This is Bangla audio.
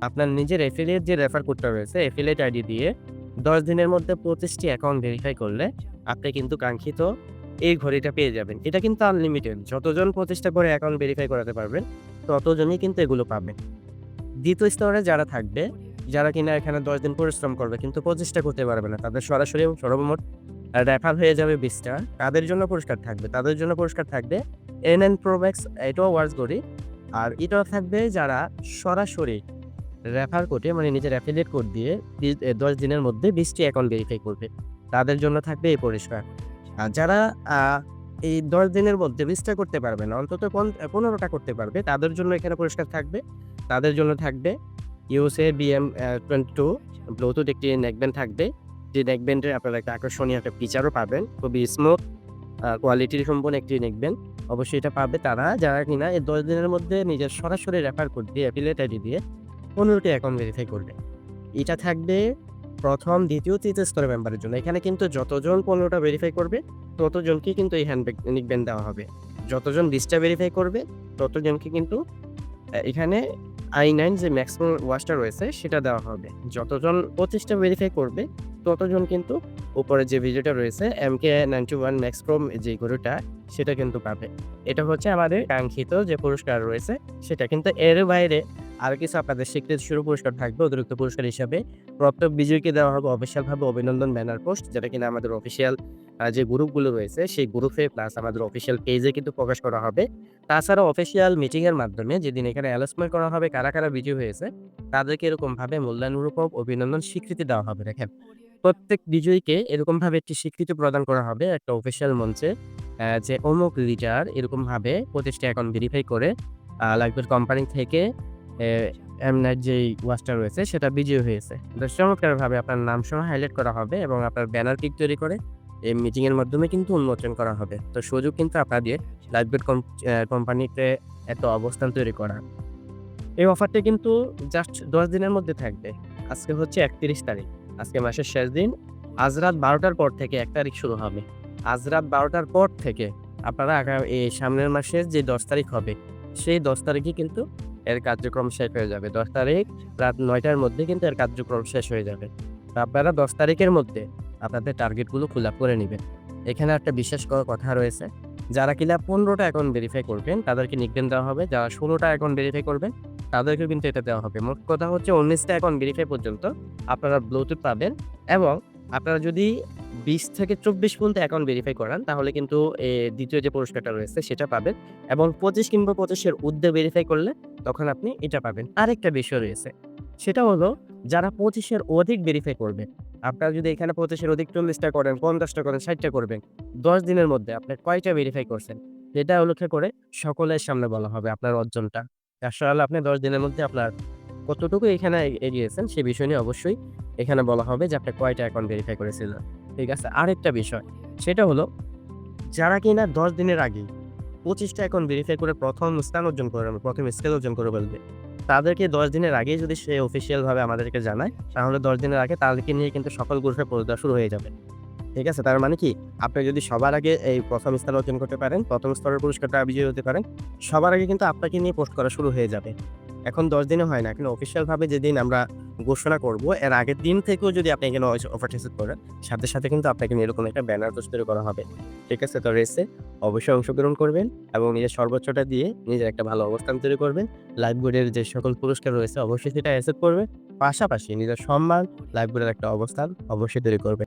আপনার নিজের এফিলিয়েট যে রেফার কোডটা রয়েছে এফিলিয়েট আইডি দিয়ে দশ দিনের মধ্যে পঁচিশটি অ্যাকাউন্ট ভেরিফাই করলে আপনি কিন্তু কাঙ্ক্ষিত এই ঘড়িটা পেয়ে যাবেন। এটা কিন্তু আনলিমিটেড যতজন পঁচিশটা করে অ্যাকাউন্ট ভেরিফাই করাতে পারবেন, ততজনই কিন্তু এগুলো পাবেন। দ্বিতীয় স্তরে যারা থাকবে, যারা কিনা এখানে দশ দিন পরিশ্রম করবে, কিন্তু পঁচিশটা করতে পারবে না, তাদের সরাসরি সর্বমোট রেফার হয়ে যাবে বিশটা। তাদের জন্য পুরস্কার থাকবে। তাদের জন্য পুরস্কার থাকবে এন এন প্রোম্যাক্স এটাও ওয়ার্স করি। আর এটাও থাকবে যারা সরাসরি রেফার কোডে মানে নিজের অ্যাফিলিয়েট কোড দিয়ে দশ দিনের মধ্যে বিশটি অ্যাকাউন্ট ভেরিফাই করবে। তাদের জন্য থাকবে এই পুরস্কার যারা এই দশ দিনের মধ্যে বিশটা করতে পারবে না, অন্তত পন- পনেরোটা করতে পারবে, তাদের জন্য এখানে পুরস্কার থাকবে। তাদের জন্য থাকবে ইউসে বিএম টোয়েন্টি টু ব্লুটুথ একটি নেকব্যান্ড থাকবে। যে নেকব্যান্ডের আপনারা একটা আকর্ষণীয় একটা ফিচারও পাবেন, খুবই স্মুথ কোয়ালিটির সম্পন্ন একটি নেকব্যান্ড অবশ্যই এটা পাবে তারা, যারা কিনা এই দশ দিনের মধ্যে নিজের সরাসরি রেফার কোড দিয়ে অ্যাফিলিয়েট আইডি দিয়ে পনেরোটি অ্যাকাউন্ট ভেরিফাই করবে। এটা থাকবে প্রথম, দ্বিতীয়, তৃতীয় স্তরের মেম্বারের জন্য। এখানে কিন্তু যতজন পনেরোটা ভেরিফাই করবে ততজনকে কিন্তু এই হ্যান্ড নিকব্যান্ড দেওয়া হবে। যতজন বিশটা ভেরিফাই করবে, ততজনকে কিন্তু এখানে আই নাইন যে ম্যাক্সিমাম ওয়াশটা রয়েছে, সেটা দেওয়া হবে। যতজন পঁচিশটা ভেরিফাই করবে, ততজন কিন্তু উপরে যে ভিডিওটা রয়েছে M K ninety one max প্রোম যে গরুটা, সেটা কিন্তু পাবে। এটা হচ্ছে আমাদের কাঙ্ক্ষিত যে পুরস্কার রয়েছে, সেটা কিন্তু এর বাইরে আর কিছু আপনাদের স্বীকৃতি শুরু পুরস্কার থাকবে অতিরিক্ত পুরস্কার হিসাবে। প্রাপ্ত বিজয়ীকে দেওয়া হবে অফিসিয়ালভাবে অভিনন্দন ব্যানার পোস্ট যেটা কিনা আমাদের অফিসিয়াল যে গ্রুপগুলো রয়েছে, সেই গ্রুপে প্লাস আমাদের অফিসিয়াল পেজে কিন্তু প্রকাশ করা হবে। তাছাড়া অফিসিয়াল মিটিংয়ের মাধ্যমে যেদিন এখানে অ্যানাউন্সমেন্ট করা হবে, কারা কারা বিজয়ী হয়েছে, তাদেরকে এরকমভাবে মূল্যানুরূপ অভিনন্দন স্বীকৃতি দেওয়া হবে, দেখেন। প্রত্যেক বিজয়ীকে এরকমভাবে একটি স্বীকৃতি প্রদান করা হবে, একটা অফিসিয়াল মঞ্চে যে অমুক লিডার এরকমভাবে প্রতিষ্ঠা অ্যাকাউন্ট ভেরিফাই করে লাগবে কোম্পানি থেকে এমনার যেই ওয়াচটা রয়েছে, সেটা বিজয়ী হয়েছে। তো চমৎকারভাবে আপনার নাম সহ হাইলাইট করা হবে এবং আপনার ব্যানার পিক তৈরি করে এই মিটিংয়ের মাধ্যমে কিন্তু উন্মোচন করা হবে। তো সুযোগ কিন্তু আপনাদের লাইফবেট কোম্পানিতে এত অবস্থান তৈরি করা। এই অফারটা কিন্তু জাস্ট দশ দিনের মধ্যে থাকবে। আজকে হচ্ছে একত্রিশ তারিখ। আজকে মাসের শেষ দিন। আজ রাত বারোটার পর থেকে এক তারিখ শুরু হবে। আজ রাত বারোটার পর থেকে আপনারা আগামী, এই সামনের মাসের যে দশ তারিখ হবে, সেই দশ তারিখে কিন্তু এর কার্যক্রম শেষ হয়ে যাবে। দশ তারিখ রাত নয়টার মধ্যে কিন্তু এর কার্যক্রম শেষ হয়ে যাবে। আপনারা দশ তারিখের মধ্যে আপনাদের টার্গেটগুলো ফিল আপ করে নেবেন। এখানে একটা বিশেষ কথা রয়েছে, যারা কিনা পনেরোটা অ্যাকাউন্ট ভেরিফাই করবেন, তাদেরকে নিকবেন দেওয়া হবে। যারা ষোলোটা অ্যাকাউন্ট ভেরিফাই করবেন তাদেরকে কিন্তু এটা দেওয়া হবে। মোট কথা হচ্ছে উনিশটা অ্যাকাউন্ট ভেরিফাই পর্যন্ত আপনারা ব্লুটুথ পাবেন এবং আপনারা যদি বিশ থেকে চব্বিশ পর্যন্ত অ্যাকাউন্ট ভেরিফাই করান, তাহলে কিন্তু দ্বিতীয় যে পুরস্কারটা রয়েছে সেটা পাবেন এবং পঁচিশ কিংবা পঁচিশের ঊর্ধ্বে ভেরিফাই করলে তখন আপনি এটা পাবেন। আরেকটা বিষয় রয়েছে, সেটা হলো যারা পঁচিশের অধিক ভেরিফাই করবে, আপনারা যদি এখানে পঁচিশের অধিক চল্লিশটা করেন, পঞ্চাশটা করেন, ষাটটা করবেন, দশ দিনের মধ্যে আপনি কয়টা ভেরিফাই করছেন? এটা উল্লেখ করে সকলের সামনে বলা হবে আপনার অর্জনটা। আসলে আপনি দশ দিনের মধ্যে আপনার কতটুকু এখানে এগিয়েছেন সে বিষয় নিয়ে অবশ্যই এখানে বলা হবে যে আপনি কয়টা অ্যাকাউন্ট ভেরিফাই করেছিলেন। ঠিক আছে? আরেকটা বিষয়, সেটা হলো যারা কিনা দশ দিনের আগেই পঁচিশটা এখন ভেরিফাই করে প্রথম স্থান অর্জন করে, প্রথম স্কেল অর্জন করে বলবে তাদেরকে দশ দিনের আগেই যদি সে অফিসিয়ালভাবে আমাদেরকে জানায়, তাহলে দশ দিনের আগে তাদেরকে নিয়ে কিন্তু সকল গ্রুপে পরিদা শুরু হয়ে যাবে। ঠিক আছে? তার মানে কি? আপনি যদি সবার আগে এই প্রথম স্থান অর্জন করতে পারেন, প্রথম স্তরের পুরস্কারটা বিজয়ী হতে পারেন, সবার আগে কিন্তু আপনাকে নিয়ে পোস্ট করা শুরু হয়ে যাবে। এখন দশ দিনে হয় না। কিন্তু অফিসিয়ালভাবে যেদিন আমরা ঘোষণা করব, এর আগের দিন থেকেও যদি আপনি এখানে অফার রিসিভ করেন, সাথে সাথে কিন্তু আপনাকে এরকম একটা ব্যানার তৈরি করা হবে। ঠিক আছে? তো রেসে অবশ্যই অংশগ্রহণ করবেন এবং নিজের সর্বোচ্চটা দিয়ে নিজের একটা ভালো অবস্থান তৈরি করবেন। লাইফ বোর্ডের যে সকল পুরস্কার রয়েছে, অবশ্যই সেটা অ্যাসেপ্ট করবে পাশাপাশি নিজের সম্মান লাইফ বোর্ডের একটা অবস্থান অবশ্যই তৈরি করবে